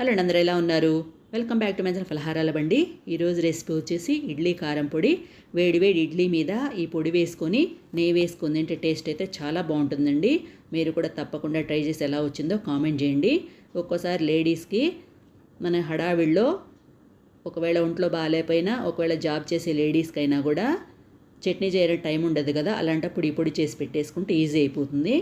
Hello అండి అందరూ ఎలా ఉన్నారు? వెల్కమ్ బ్యాక్ టు మై ఫలహారాల బండి. ఈరోజు రెసిపీ వచ్చేసి ఇడ్లీ కారం పొడి. వేడి వేడి ఇడ్లీ మీద ఈ పొడి వేసుకొని నెయ్యి వేసుకొని తింటే టేస్ట్ అయితే చాలా బాగుంటుందండి. మీరు కూడా తప్పకుండా ట్రై చేసి ఎలా వచ్చిందో కామెంట్ చేయండి. ఒక్కోసారి లేడీస్కి మన హడావిడిలో ఒకవేళ ఒంట్లో బాగాలేకపోయినా ఒకవేళ జాబ్ చేసే లేడీస్కి అయినా కూడా చట్నీ చేయడం టైం ఉండదు కదా అలాంటప్పుడు ఈ పొడి చేసి పెట్టేసుకుంటే ఈజీ అయిపోతుంది.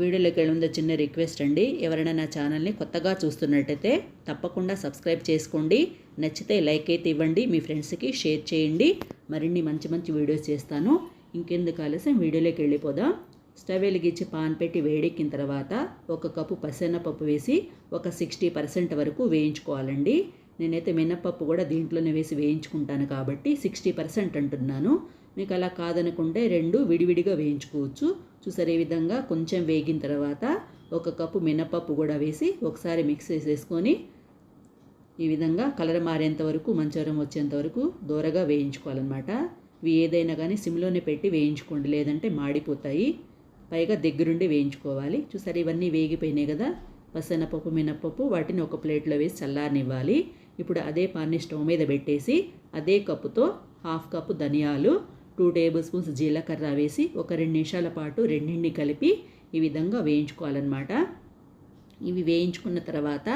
వీడియోలోకి వెళ్ళి ముందు చిన్న రిక్వెస్ట్ అండి. ఎవరైనా నా ఛానల్ని కొత్తగా చూస్తున్నట్టయితే తప్పకుండా సబ్స్క్రైబ్ చేసుకోండి. నచ్చితే లైక్ అయితే ఇవ్వండి. మీ ఫ్రెండ్స్కి షేర్ చేయండి. మరిన్ని మంచి మంచి వీడియోస్ చేస్తాను. ఇంకెందుకు ఆలస్యం? వీడియోలోకి వెళ్ళిపోదాం. స్టవ్ వెలిగించి పాన్ పెట్టి వేడెక్కిన తర్వాత ఒక కప్పు పసెనపప్పు వేసి ఒక సిక్స్టీ పర్సెంట్ వరకు వేయించుకోవాలండి. నేనైతే మినప్పప్పు కూడా దీంట్లోనే వేసి వేయించుకుంటాను కాబట్టి సిక్స్టీ పర్సెంట్ అంటున్నాను. మీకు అలా కాదనుకుంటే రెండు విడివిడిగా వేయించుకోవచ్చు. చూసారు ఈ విధంగా కొంచెం వేగిన తర్వాత ఒక కప్పు మినపప్పు కూడా వేసి ఒకసారి మిక్స్ చేసేసుకొని ఈ విధంగా కలర్ మారేంత వరకు మంచవరం వచ్చేంత వరకు దూరగా వేయించుకోవాలన్నమాట. ఇవి ఏదైనా కానీ సిమ్లోనే పెట్టి వేయించుకోండి లేదంటే మాడిపోతాయి. పైగా దగ్గరుండి వేయించుకోవాలి. చూసారు ఇవన్నీ వేగిపోయినాయి కదా. పసనపప్పు మినపప్పు వాటిని ఒక ప్లేట్లో వేసి చల్లారనివ్వాలి. ఇప్పుడు అదే పాన్ని స్టవ్ మీద పెట్టేసి అదే కప్పుతో హాఫ్ కప్పు ధనియాలు టూ టేబుల్ స్పూన్స్ జీలకర్ర వేసి ఒక రెండు నిమిషాల పాటు రెండింటిని కలిపి ఈ విధంగా వేయించుకోవాలన్నమాట. ఇవి వేయించుకున్న తర్వాత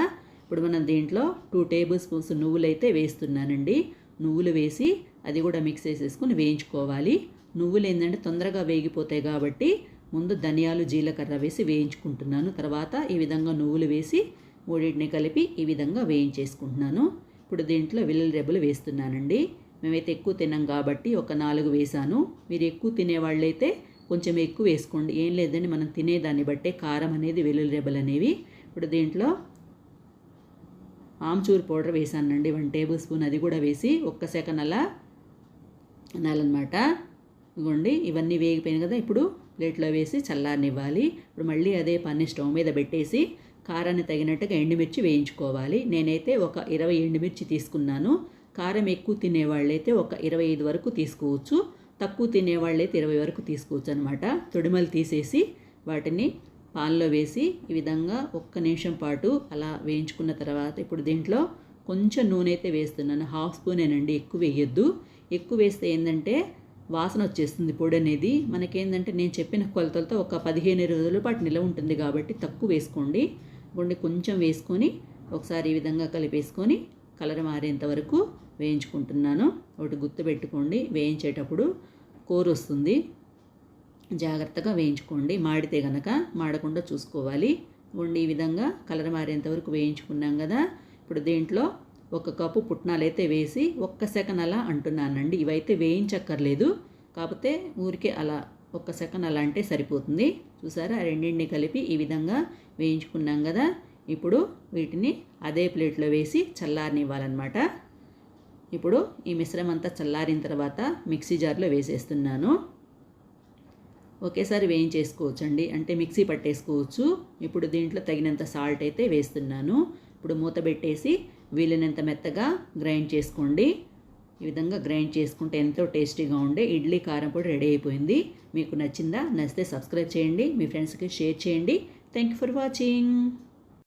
ఇప్పుడు మనం దీంట్లో టూ టేబుల్ స్పూన్స్ నువ్వులు అయితే వేస్తున్నానండి. నువ్వులు వేసి అది కూడా మిక్స్ చేసేసుకుని వేయించుకోవాలి. నువ్వులు ఏంటంటే తొందరగా వేగిపోతాయి కాబట్టి ముందు ధనియాలు జీలకర్ర వేసి వేయించుకుంటున్నాను. తర్వాత ఈ విధంగా నువ్వులు వేసి మూడింటిని కలిపి ఈ విధంగా వేయించేసుకుంటున్నాను. ఇప్పుడు దీంట్లో వెల్లుల్లి రెబ్బలు వేస్తున్నానండి. మేమైతే ఎక్కువ తిన్నాం కాబట్టి ఒక నాలుగు వేసాను. మీరు ఎక్కువ తినేవాళ్ళైతే కొంచెం ఎక్కువ వేసుకోండి. ఏం లేదండి మనం తినేదాన్ని బట్టే కారం అనేది వెల్లుల్లి రెబ్బలు అనేవి. ఇప్పుడు దీంట్లో ఆమ్చూర్ పౌడర్ వేసానండి. వన్ టేబుల్ స్పూన్ అది కూడా వేసి ఒక్క సెకండ్ అలా అనాలన్నమాట ఇదిగోండి ఇవన్నీ వేగిపోయినాయి కదా. ఇప్పుడు ప్లేట్లో వేసి చల్లారనివ్వాలి. ఇప్పుడు మళ్ళీ అదే పని స్టవ్ మీద పెట్టేసి కారాన్ని తగినట్టుగా ఎండుమిర్చి వేయించుకోవాలి. నేనైతే ఒక ఇరవై ఎండుమిర్చి తీసుకున్నాను. కారం ఎక్కువ తినేవాళ్ళైతే ఒక ఇరవై ఐదు వరకు తీసుకోవచ్చు. తక్కువ తినేవాళ్ళైతే ఇరవై వరకు తీసుకోవచ్చు అనమాట తొడిమలు తీసేసి వాటిని పాల్లో వేసి ఈ విధంగా ఒక్క నిమిషం పాటు అలా వేయించుకున్న తర్వాత ఇప్పుడు దీంట్లో కొంచెం నూనె అయితే వేస్తున్నాను. హాఫ్ స్పూనేనండి ఎక్కువ వేయొద్దు. ఎక్కువ వేస్తే ఏంటంటే వాసన వచ్చేస్తుంది పొడి అనేది. మనకేంటంటే నేను చెప్పిన కొలతలతో ఒక పదిహేను రోజుల పాటు నిల్వ ఉంటుంది కాబట్టి తక్కువ వేసుకోండి. గుండె కొంచెం వేసుకొని ఒకసారి ఈ విధంగా కలిపేసుకొని కలర్ మారేంత వరకు వేయించుకుంటున్నాను. ఒకటి గుర్తు పెట్టుకోండి. వేయించేటప్పుడు కూర వస్తుంది. జాగ్రత్తగా వేయించుకోండి. మాడితే గనక మాడకుండా చూసుకోవాలి. ఉండి ఈ విధంగా కలర్ మారేంత వరకు వేయించుకున్నాం కదా. ఇప్పుడు దీంట్లో ఒక కప్పు పుట్నాలు అయితే వేసి ఒక్క సెకండ్ అలా అంటున్నానండి. ఇవైతే వేయించక్కర్లేదు. కాకపోతే ఊరికే అలా ఒక్క సెకండ్ అలా అంటే సరిపోతుంది. చూసారా? రెండింటిని కలిపి ఈ విధంగా వేయించుకున్నాం కదా. ఇప్పుడు వీటిని అదే ప్లేట్లో వేసి చల్లారనివ్వాలన్నమాట. ఇప్పుడు ఈ మిశ్రమం అంతా చల్లారిన తర్వాత మిక్సీ జార్లో వేసేస్తున్నాను. ఒకేసారి వేయించేసుకోవచ్చండి. అంటే మిక్సీ పట్టేసుకోవచ్చు. ఇప్పుడు దీంట్లో తగినంత సాల్ట్ అయితే వేస్తున్నాను. ఇప్పుడు మూత పెట్టేసి వీలైనంత మెత్తగా గ్రైండ్ చేసుకోండి. ఈ విధంగా గ్రైండ్ చేసుకుంటే ఎంతో టేస్టీగా ఉండే ఇడ్లీ కారం పొడి రెడీ అయిపోయింది. మీకు నచ్చిందా? నచ్చితే సబ్స్క్రైబ్ చేయండి. మీ ఫ్రెండ్స్కి షేర్ చేయండి. Thank you for watching.